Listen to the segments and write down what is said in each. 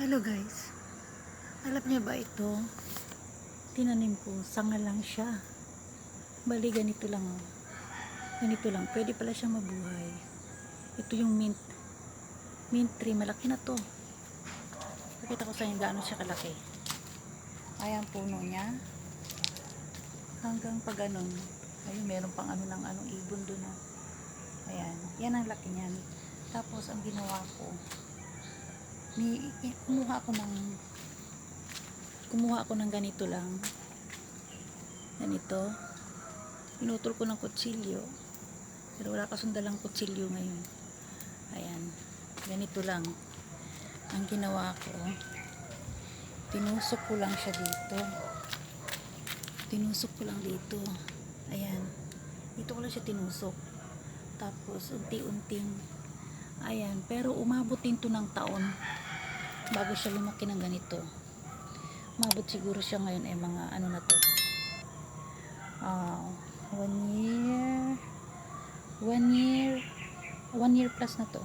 Hello guys. Alam niyo ba ito? Tinanim ko, sanga lang siya. Bali ganito lang. oh. Ganito lang. Pwede pala siyang mabuhay. Ito yung mint. Mint tree. Malaki na to. Pakita ko sa inyo gaano siya kalaki. Ayan puno niya. Hanggang pag ganun. Ayun, meron pang ano ng anong ibon doon. Oh. Ayan. Yan ang laki niyan. Tapos ang ginawa ko, eh, kumuha ako ng kumuha ako ng ganito lang. Ganito. Pinutol ko ng kutsilyo. Pero wala kasundalang kutsilyo ngayon. Ayan. Ganito lang ang ginawa ko. Tinusok ko lang siya dito. Tinusok ko lang dito. Ayan. Dito ko lang siya tinusok. Tapos unti-unting ayan pero umabot din to ng taon bago siya lumaki ng ganito umabot siguro siya ngayon ay mga ano na to ah one year one year one year plus na to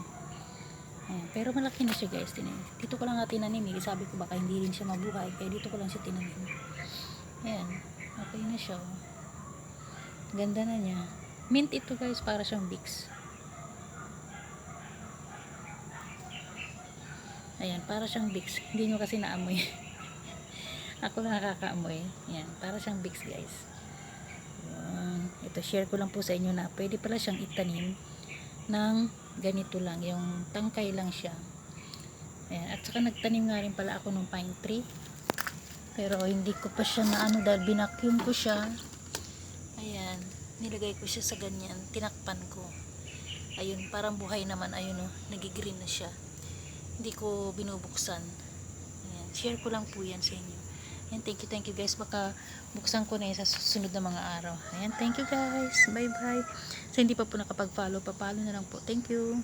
ayan, pero malaki na siya guys tinanim. dito ko lang nga tinanim eh. sabi ko baka hindi rin siya mabuhay kaya dito ko lang siya tinanim ayan okay na siya oh. ganda na niya mint ito guys para siyang Vicks Ayan, para siyang Vicks. Hindi nyo kasi naamoy. Ako lang nakakaamoy. Ayan, para siyang Vicks guys. Ayan. Ito, share ko lang po sa inyo na pwede pala siyang itanim ng ganito lang. Yung tangkay lang siya. Ayan, at saka nagtanim nga rin pala ako ng pine tree. Pero hindi ko pa siya na ano dahil binakyum ko siya. Ayan, nilagay ko siya sa ganyan. Tinakpan ko. Ayun, parang buhay naman. Ayun o, nagigreen na siya hindi ko binubuksan. Ayan. share ko lang po yan sa inyo. Ayan, thank you, thank you guys. Baka buksan ko na sa susunod na mga araw. Ayan, thank you guys, bye bye sa hindi pa po nakapag follow, papalo na lang po. Thank you